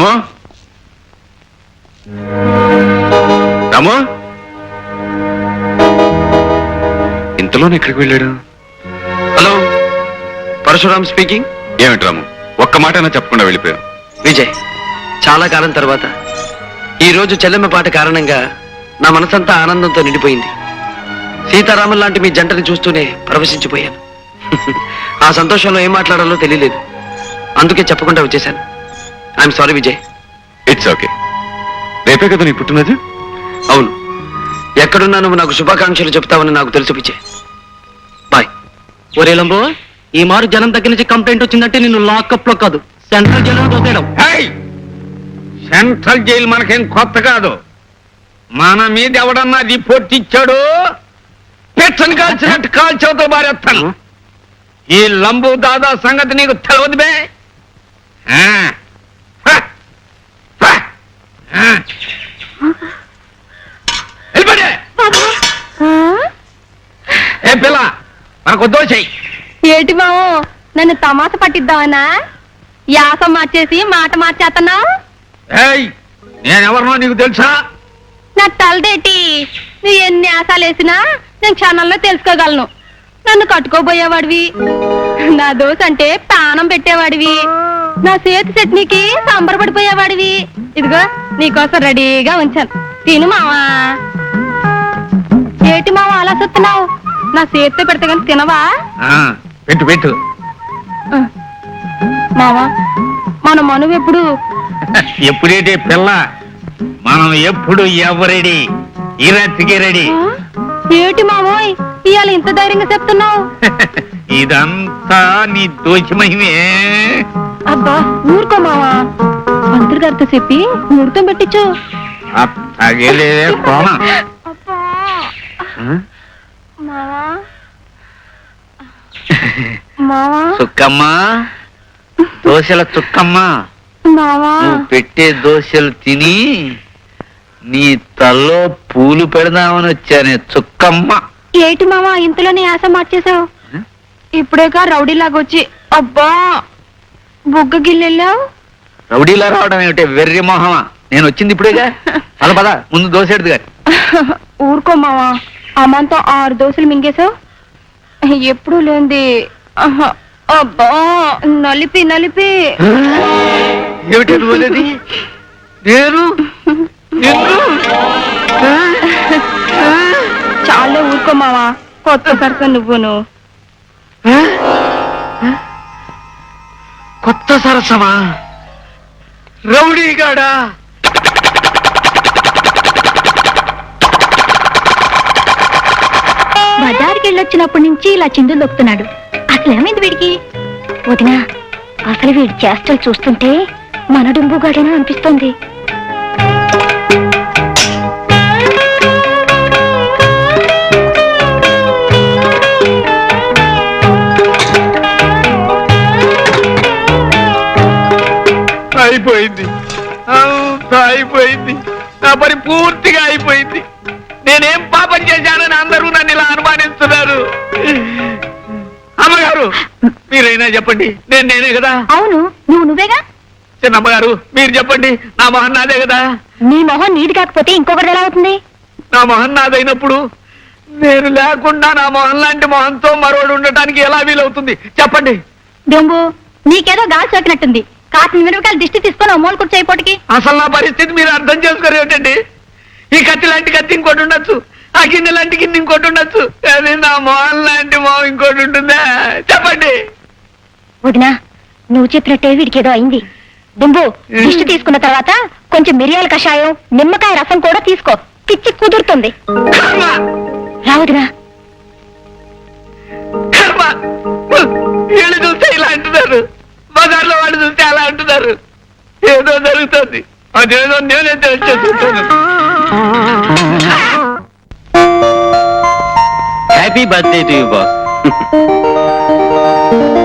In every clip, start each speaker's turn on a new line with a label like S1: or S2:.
S1: రాము? రాము? ఇంతలోనే ఎక్కడికి వెళ్ళాడు?
S2: హలో? పరశురామ్ స్పీకింగ్?
S1: ఏమిటి రాము? ఒక్క మాట అయినా చెప్పకుండా వెళ్ళిపోయాను
S2: విజయ్ చాలా కాలం తర్వాత ఈ రోజు చెల్లెమ్మ పాట కారణంగా నా మనసంతా ఆనందంతో నిండిపోయింది. సీతారాముల లాంటి మీ జంటని చూస్తూనే పరవశించిపోయాను. ఆ సంతోషంలో ఏం మాట్లాడాలో తెలియలేదు. అందుకే చెప్పకుండా వచ్చేసాను I'm sorry Vijay
S1: it's okay రేపే కదా నీ పుట్టినది
S2: అవును. ఎక్కడున్నా నువ్వు నాకు శుభాకాంక్షలు చెప్తావని నాకు తెలుసు విజయ్ బాయ్
S3: ఒరే లంబో ఈ మారు జనం దగ్గర నుంచి కంప్లైంట్ వచ్చిందంటే నిన్ను లాకప్లో కాదు సెంట్రల్ జైల్లో దోసేయడం.
S4: సెంట్రల్ జైలు మనకేం కొత్త కాదు. మన మీద ఎవడన్నా రిపోర్ట్ ఇచ్చాడు పెచ్చని కాల్చినట్టు కాల్చవతో బారేస్తాను ఈ లంబు దాదా సంగతి నీకు తెలవదు బే? ఆ. హ. హ. ఆ. వెళ్ళిపోండి. ఏ పిల్ల మనకు దోషయి
S5: ఏటి బావు నన్ను తమాస పట్టిద్దామనా? యాస మార్చేసి మాట మార్చేస్తున్నావు
S4: ఏయ్ నేనెవరినో నీకు తెలుసా?
S5: నా తలదేటి? నువ్వు ఎన్ని ఆశాలు వేసినా నేను క్షణంలో తెలుసుకోగలను. నన్ను కట్టుకోబోయేవాడివి. నా దోశ అంటే ప్రాణం పెట్టేవాడివి. నా చేతి చట్నీకి సంబరపడిపోయేవాడివి ఇదిగో నీకోసం రెడీగా ఉంచాను. తిను మావా. ఏటి మావా అలా చూస్తున్నావు? నా చేతితో పెడితే కానీ తినవా?
S4: ఆ, పెట్టు పెట్టు.
S5: మావా మన మనువు ఎప్పుడు?
S4: ఎప్పుడైతే పిల్ల? మనం ఎప్పుడు ఎవరెడీ? ఈ రాత్రికి రెడీ.
S5: ఆ? ఏటి మామోయ్ ఇవాళ ఇంత ధైర్యంగా చెప్తున్నావు?
S4: ఇదంతా నీ దోచి మహిమే.
S5: అబ్బా ఊరుకో మావా. మంత్రి గారితో చెప్పి ముహూర్తం పెట్టించు.
S4: తగిలే కోణ
S5: అబ్బా. మావా? మావా?
S4: చుక్కమ్మ? దోశల చుక్కమ్మ.
S5: మావా?
S4: నువ్వు పెట్టే దోశలు తిని నీ తల్లో పూలు పెడదామని వచ్చానే చుక్కమ్మ.
S5: ఏటి మావా ఇంతలోనే యాస మార్చేశావు? ఇప్పుడేగా రౌడీలాగా వచ్చి అబ్బా బుగ్గ గిల్లెళ్ళావు
S4: రౌడీలా రావడం ఏమిటి? వెర్రి మొహమా? నేను వచ్చింది ఇప్పుడేగా? పద పద ముందు దోశెడుదు గారి
S5: ఊరుకో మావా. అమ్మంతో ఆరు దోశలు మింగేశావు? ఎప్పుడు లేంది అబ్బా నలిపి నలిపి.
S4: ఏమిటి నేను?
S5: చాలే ఊరుకో మావా కొత్త సరస నువ్వును.
S4: కొత్త సరసమా? రౌడీగాడా?
S5: బజార్కి వెళ్ళొచ్చినప్పటి నుంచి ఇలా చిందులు దొక్కుతున్నాడు. అసలు ఏమైంది వీడికి? వదినా అసలు వీడి చేష్టలు చూస్తుంటే మన డుంబుగాడేనా అనిపిస్తుంది.
S4: అయిపోయింది. అయిపోయింది. నా పని పూర్తిగా అయిపోయింది. నేనేం పాపం చేశానని అందరూ నన్ను ఇలా అనుమానిస్తున్నారు. మీరైనా చెప్పండి నేను నేనే కదా?
S5: అవును నువ్వు నువ్వేగా?
S4: చిన్నమ్మగారు మీరు చెప్పండి నా మొహన్ నాదే కదా?
S5: నీ మొహం నీది కాకపోతే ఇంకొకటి ఎలా అవుతుంది?
S4: నా మొహన్ నాదైనప్పుడు నేను లేకుండా నా మొహన్ లాంటి మొహంతో మరోడు ఉండటానికి ఎలా వీలవుతుంది? చెప్పండి.
S5: డొంబు నీకేదో గాలి సోకినట్టుంది. కాసిన మిరపకాయలు దిష్టి తీసుకొని మూల కూర్చోయిపోటికి
S4: అసలు నా పరిస్థితి మీరు అర్థం చేసుకోరు ఏమిటండి? ఈ కత్తి లాంటి కత్తి ఇంకోటి ఉండొచ్చు. ఆ గిన్నె లాంటి గిన్నె ఇంకోటి ఉండొచ్చు. కానీ నా మొహన్ లాంటి మొహం ఇంకోటి ఉంటుందా? చెప్పండి.
S5: వదినా నువ్వు చెప్పినట్టే వీడికి ఏదో అయింది. దుంబు దిష్టి తీసుకున్న తర్వాత కొంచెం మిరియాల కషాయం నిమ్మకాయ రసం కూడా తీసుకో. పిచ్చి కుదురుతుంది.
S4: కర్మ!
S5: రా వదినా.
S4: కర్మ! వీళ్ళు చూస్తే ఇలా అంటున్నారు. బజార్లో వాళ్ళు చూస్తే అలా అంటున్నారు. ఏదో జరుగుతుంది. అదేదో నేనే తెలిసేసుకుంటాను
S3: happy birthday to you boss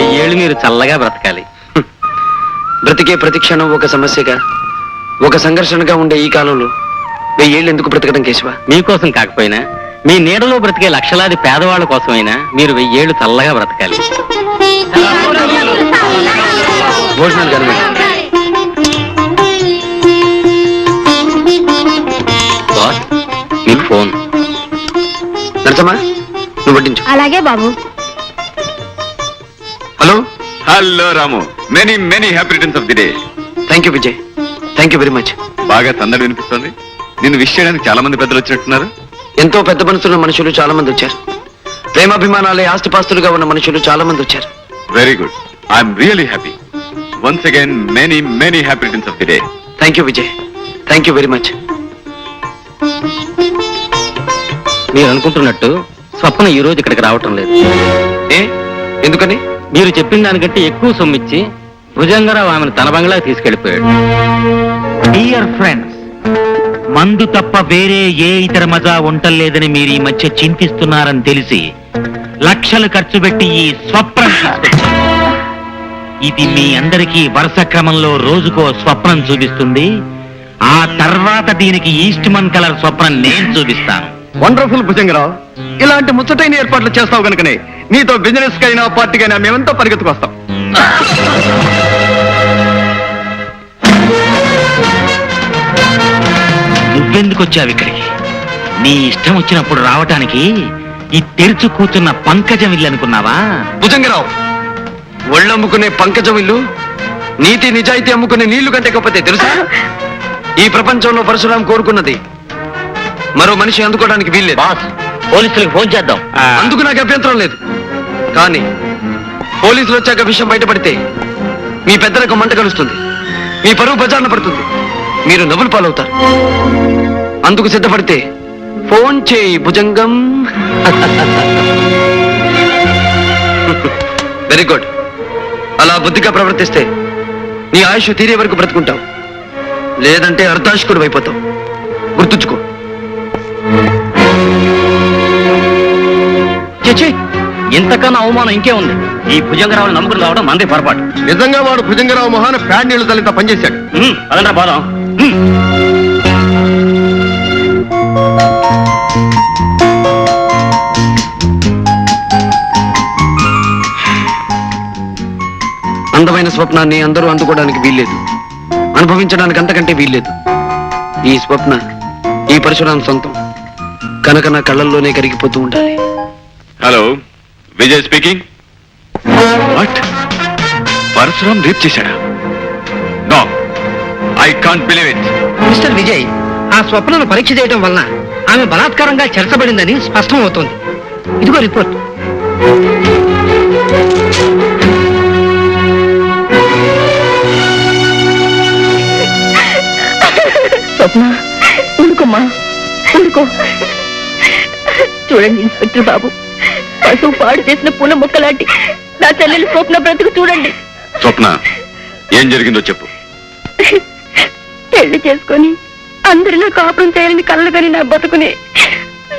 S3: ఇన్ని ఏళ్ళు మీరు చల్లగా బ్రతకాలి.
S2: బ్రతికే ప్రతి క్షణం ఒక సమస్యగా ఒక సంఘర్షణగా ఉండే ఈ కాలంలో వెయ్యి ఏళ్ళు ఎందుకు బ్రతకడం కేశవ?
S3: మీకోసం కాకపోయినా మీ నీడలో బ్రతికే లక్షలాది పేదవాళ్ళ కోసమైనా మీరు వెయ్యి ఏళ్ళు చల్లగా బ్రతకాలి.
S2: భోజనాలు గారు మీకు ఫోన్. నరసమ్మా నువ్వు వడ్డించు.
S5: అలాగే బాబు.
S2: Hello
S1: Ramu. Many many happy returns of the day
S2: thank you Vijay thank you very much
S1: బాగా సందడి వినిపిస్తుంది. నిన్ను విష్ చేయడానికి చాలా మంది పెద్దలు వచ్చినట్టున్నారు.
S2: ఎంతో పెద్ద మనసున్న మనుషులు చాలా మంది వచ్చారు. ప్రేమాభిమానాలే ఆస్తిపాస్తులుగా ఉన్న మనుషులు చాలా మంది వచ్చారు.
S1: Very good I'm really happy once again many many happy returns of the day
S2: thank you Vijay thank you very much
S3: మీరు అనుకుంటున్నట్టు స్వప్న ఈ రోజు ఇక్కడికి రావటం లేదు.
S2: ఏ? ఎందుకని?
S3: మీరు చెప్పిన దానికంటే ఎక్కువ సొమ్మిచ్చి భుజంగరావు ఆమెను తన బంగ్లాకి తీసుకెళ్ళిపోయాడు
S6: డియర్ ఫ్రెండ్స్ మందు తప్ప వేరే ఏ ఇతర మజా ఉండలేదని మీరు ఈ మధ్య చింతిస్తున్నారని తెలిసి లక్షలు ఖర్చు పెట్టి ఈ స్వప్నం. ఇది మీ అందరికీ వరుస క్రమంలో రోజుకో స్వప్నం చూపిస్తుంది. ఆ తర్వాత దీనికి ఈస్ట్మన్ కలర్ స్వప్నం నేను చూపిస్తాను.
S7: వండర్ఫుల్ భుజంగరావు. ఇలాంటి ముచ్చటైన ఏర్పాట్లు చేస్తావు కనుకనే నీతో బిజినెస్ కైనా పార్టీకైనా మేమంతా పరిగెత్తుకొస్తాం.
S6: నువ్వెందుకు వచ్చావు ఇక్కడికి? నీ ఇష్టం వచ్చినప్పుడు రావటానికి ఈ తెరుచు కూర్చున్న పంకజం ఇల్లు అనుకున్నావా?
S2: భుజంగరావు ఒళ్ళు అమ్ముకునే పంకజం ఇల్లు నీతి నిజాయితీ అమ్ముకునే నీళ్ళు కంటే గొప్పతే తెలుసా? ఈ ప్రపంచంలో పరశురాం కోరుకున్నది. మరో మనిషి అందుకోవడానికి వీల్లేదు.
S6: బాస్ పోలీసులకు ఫోన్ చేద్దాం.
S2: అందుకు నాకు అభ్యంతరం లేదు. కానీ పోలీసులు వచ్చాక విషయం బయటపడితే మీ పెద్దలకు మంట కలుస్తుంది. మీ పరువు బజార్న పడుతుంది. మీరు నవ్వులు పాలవుతారు. అందుకు సిద్ధపడితే ఫోన్ చేయి భుజంగం. Very good. అలా బుద్ధిగా ప్రవర్తిస్తే నీ ఆయుష్ తీరే వరకు బ్రతుకుంటావు. లేదంటే అర్ధాశకుడు అయిపోతావు. గుర్తుంచుకో.
S3: చిచి ఇంతకన్నా అవమానం ఇంకే ఉంది. ఈ భుజంగరావుని నమ్ముకుని రావడం మంది పొరపాటు.
S7: నిజంగా వాడు భుజంగరావు మొహాన ప్యాడ్ నీళ్ళు తల్లింత పనిచేశాడు.
S3: పోదాం ఉమ్.
S2: అందమైన స్వప్నాన్ని అందరూ అందుకోవడానికి వీల్లేదు. అనుభవించడానికి అంతకంటే వీల్లేదు. ఈ స్వప్న ఈ పరశురాం సొంతం కనుక నా కళ్ళల్లోనే కరిగిపోతూ ఉండాలి.
S1: Hello Vijay speaking what Parashuram rape చేశాడా? No I can't believe it
S3: mister Vijay ఆ స్వప్నను పరీక్ష చేయడం వలన ఆమె బలాత్కారంగా చెరచబడిందని స్పష్టం అవుతోంది ఇదిగో రిపోర్ట్.
S5: స్వప్న ఉడుకోమ్మా ఉడుకో. చూడండి ఇన్స్పెక్టర్ బాబు. పశువు పాడు చేసిన పూల మొక్కలాంటి నా చెల్లెలు స్వప్న బ్రతుకు చూడండి.
S1: స్వప్న ఏం జరిగిందో చెప్పు.
S5: పెళ్ళి చేసుకొని అందరిలో కాపురం చేయాలని కళ్ళగని నా బతుకుని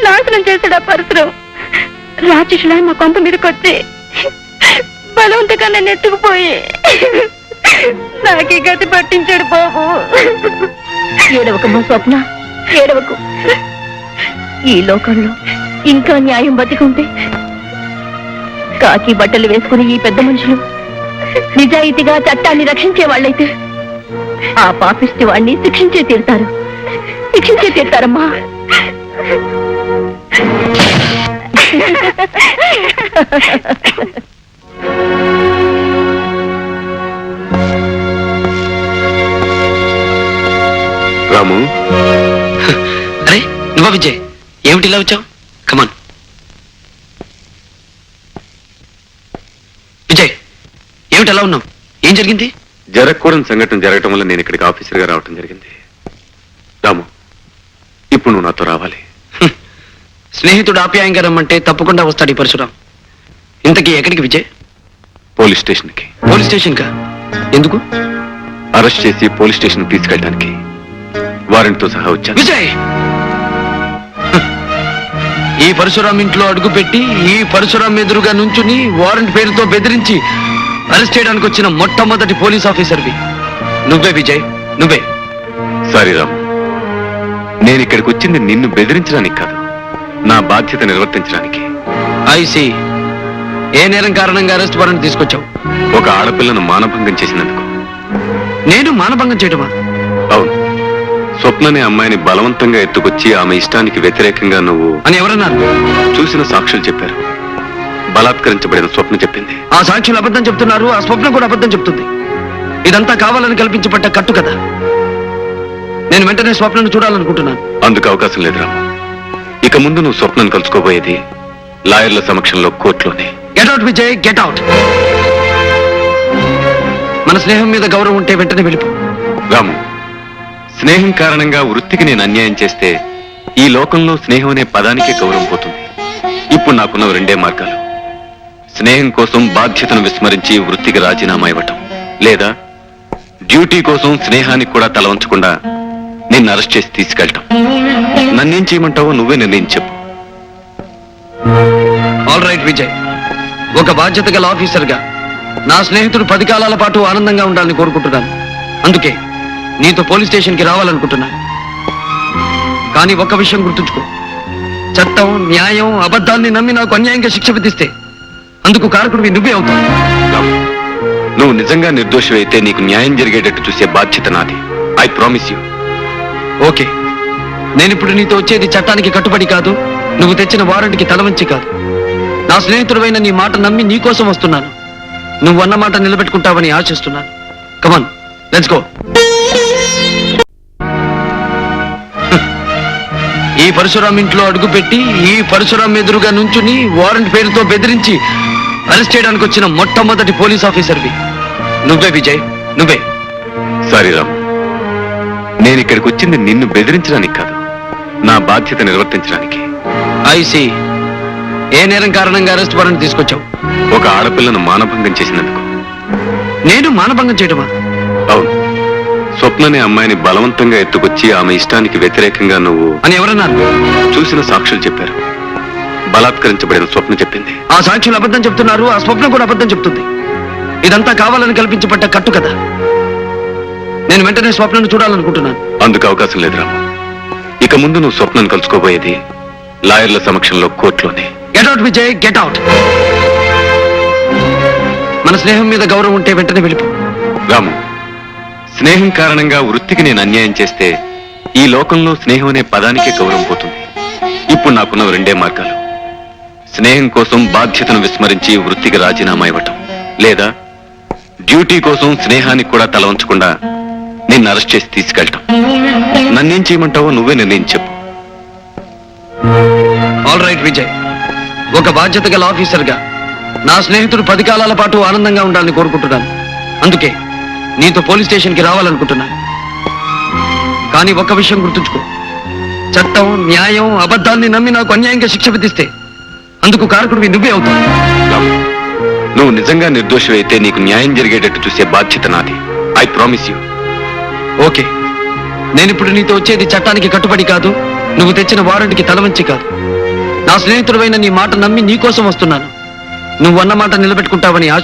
S5: నాశనం చేశాడు ఆ పరిసరం రాక్షసులా మా కొంప మీదకి వచ్చి బలవంతగా నన్ను ఎత్తుకుపోయి నాకే గతి పట్టించాడు బాబు. ఏడవకమ్మా స్వప్న ఏడవకు. ఈ లోకంలో ఇంకా న్యాయం బతికుంటే కాకి బట్టలు వేసుకుని ఈ పెద్ద మనుషులు నిజాయితీగా చట్టాన్ని రక్షించే వాళ్ళైతే ఆ పాపిష్టి వాణ్ణి శిక్షించే తీరుతారు. శిక్షించే తీరుతారమ్మా.
S1: రాము?
S2: అరే నువ్వా విజయ్? ఏమిటి ఇలా వచ్చావు? కమాన్ విజయ్ ఏమిటి ఎలా ఉన్నావు? ఏం జరిగింది?
S1: జరగకూడని సంఘటన జరగటం వల్ల నేను ఇక్కడికి ఆఫీసర్గా రావటం జరిగింది. రాము ఇప్పుడు నువ్వు నాతో రావాలి.
S2: స్నేహితుడు ఆప్యాయంగా రమ్మంటే తప్పకుండా వస్తాడు ఈ పరశురాం. ఇంతకీ ఎక్కడికి విజయ్?
S1: పోలీస్ స్టేషన్కి.
S2: పోలీస్ స్టేషన్ కా ఎందుకు?
S1: అరెస్ట్ చేసి పోలీస్ స్టేషన్ తీసుకెళ్ళడానికి వారెంట్తో సహా వచ్చాను.
S2: విజయ్. ఈ పరశురాం ఇంట్లో అడుగుపెట్టి ఈ పరశురాం ఎదురుగా నుంచుని వారెంట్ పేరుతో బెదిరించి అరెస్ట్ చేయడానికి వచ్చిన మొట్టమొదటి పోలీస్ ఆఫీసర్వి. నువ్వే విజయ్ నువ్వే.
S1: సారీ రాము నేను ఇక్కడికి వచ్చింది నిన్ను బెదిరించడానికి కాదు నా బాధ్యత నిర్వర్తించడానికి.
S2: ఐసి ఏ నేరం కారణంగా అరెస్ట్ వారెంట్ తీసుకొచ్చావు?
S1: ఒక ఆడపిల్లను మానభంగం చేసినందుకు.
S2: నేను మానభంగం చేయటమా?
S1: అవును. స్వప్ననే అమ్మాయిని బలవంతంగా ఎత్తుకొచ్చి ఆమె ఇష్టానికి వ్యతిరేకంగా నువ్వు
S2: అని ఎవరన్నారు?
S1: చూసిన సాక్షులు చెప్పారు. బలాత్కరించబడిన స్వప్న చెప్పింది.
S2: ఆ సాక్షులు అబద్ధం చెప్తున్నారు ఆ స్వప్నం కూడా అబద్ధం చెప్తుంది. ఇదంతా కావాలని కల్పించబడ్డ కట్టు కదా. నేను వెంటనే స్వప్నను చూడాలనుకుంటున్నాను.
S1: అందుకు అవకాశం లేదు రాము. ఇక ముందు నువ్వు స్వప్నను కలుసుకోబోయేది లాయర్ల సమక్షంలో కోర్టులోనే.
S2: Get out Vijay get out మన స్నేహం మీద గౌరవం ఉంటే వెంటనే వెళ్ళిపో.
S1: రాము స్నేహం కారణంగా వృత్తికి నేను అన్యాయం చేస్తే ఈ లోకంలో స్నేహం అనే పదానికే గౌరవం పోతుంది. ఇప్పుడు నాకున్న రెండే మార్గాలు. స్నేహం కోసం బాధ్యతను విస్మరించి వృత్తికి రాజీనామా ఇవ్వటం. లేదా డ్యూటీ కోసం స్నేహానికి కూడా తల ఉంచకుండా నిన్ను అరెస్ట్ చేసి తీసుకెళ్ళటం. నన్నేం చేయమంటావో నువ్వే నిర్ణయం చెప్పు.
S2: ఆల్ రైట్ విజయ్ ఒక బాధ్యత గల ఆఫీసర్గా నా స్నేహితుడు పది కాలాల పాటు ఆనందంగా ఉండాలని కోరుకుంటున్నాను. అందుకే నీతో పోలీస్ స్టేషన్కి రావాలనుకుంటున్నాను. కానీ ఒక్క విషయం గుర్తుంచుకో. చట్టం న్యాయం అబద్ధాన్ని నమ్మి నాకు అన్యాయంగా శిక్ష విధిస్తే అందుకు కారకుడివి నువ్వే అవుతావు.
S1: నువ్వు నిజంగా నిర్దోషి అయితే నీకు న్యాయం జరిగేటట్టు చూసే బాధ్యత నాది. I promise you
S2: okay. నేను ఇప్పుడు నీతో వచ్చేది చట్టానికి కట్టుబడి కాదు. నువ్వు తెచ్చిన వారంట్కి తలవంచి కాదు. నా స్నేహితుడైన నీ మాట నమ్మి నీ కోసం వస్తున్నాను. నువ్వు అన్న మాట నిలబెట్టుకుంటావని ఆశిస్తున్నాను. కమాన్ లెట్స్ గో ఈ పరశురాం ఇంట్లో అడుగుపెట్టి ఈ పరశురాం ఎదురుగా నుంచుని వారెంట్ పేరుతో బెదిరించి అరెస్ట్ చేయడానికి వచ్చిన మొట్టమొదటి పోలీస్ ఆఫీసర్వి. నువ్వే విజయ్ నువ్వే.
S1: సారీ రాము. నేను ఇక్కడికి వచ్చింది నిన్ను బెదిరించడానికి కాదు నా బాధ్యత నిర్వర్తించడానికి.
S2: ఐసి ఏ నేరం కారణంగా అరెస్ట్ వారెంట్ తీసుకొచ్చావు?
S1: ఒక ఆడపిల్లను మానభంగం చేసినందుకు.
S2: నేను మానభంగం చేయటమా?
S1: అవును. స్వప్ననే అమ్మాయిని బలవంతంగా ఎత్తుకొచ్చి ఆమె ఇష్టానికి వ్యతిరేకంగా నువ్వు
S2: అని ఎవరన్నారు?
S1: చూసిన సాక్షులు చెప్పారు. బలాత్కరించబడిన స్వప్న చెప్పింది.
S2: ఆ సాక్షులు అబద్ధం చెప్తున్నారు ఆ స్వప్నం కూడా అబద్ధం చెప్తుంది. ఇదంతా కావాలని కల్పించబడ్డ కట్టు కదా. నేను వెంటనే స్వప్నను చూడాలనుకుంటున్నాను.
S1: అందుకు అవకాశం లేదు రాము. ఇక ముందు నువ్వు స్వప్నను కలుసుకోబోయేది లాయర్ల సమక్షంలో కోర్టులోనే.
S2: Get out Vijay get out మన స్నేహం మీద గౌరవం ఉంటే వెంటనే వెళ్ళిపో.
S1: రాము స్నేహం కారణంగా వృత్తికి నేను అన్యాయం చేస్తే ఈ లోకంలో స్నేహం అనే పదానికే గౌరవం పోతుంది. ఇప్పుడు నాకున్న రెండే మార్గాలు. స్నేహం కోసం బాధ్యతను విస్మరించి వృత్తికి రాజీనామా ఇవ్వటం. లేదా డ్యూటీ కోసం స్నేహానికి కూడా తల ఉంచకుండా నిన్ను అరెస్ట్ చేసి తీసుకెళ్ళటం. నన్నేం చేయమంటావో నువ్వే నిర్ణయం చెప్పు.
S2: ఆల్ రైట్ విజయ్ ఒక బాధ్యత గల ఆఫీసర్గా నా స్నేహితుడు పది కాలాల పాటు ఆనందంగా ఉండాలని కోరుకుంటున్నాను. అందుకే నీతో పోలీస్ స్టేషన్కి రావాలనుకుంటున్నాను కానీ ఒక్క విషయం గుర్తుంచుకో. చట్టం న్యాయం అబద్ధాన్ని నమ్మి నాకు అన్యాయంగా శిక్ష విధిస్తే అందుకు కారకుడివి నువ్వే అవుతావు.
S1: నువ్వు నిజంగా నిర్దోషి అయితే నీకు న్యాయం జరిగేటట్టు చూసే బాధ్యత నాది. I promise you
S2: okay. నేను ఇప్పుడు నీతో వచ్చేది చట్టానికి కట్టుబడి కాదు. నువ్వు తెచ్చిన వారంట్కి తలవంచి కాదు. నా స్నేహితుడైన నీ మాట నమ్మి నీ కోసం వస్తున్నాను. నువ్వు అన్న మాట నిలబెట్టుకుంటావని ఆశ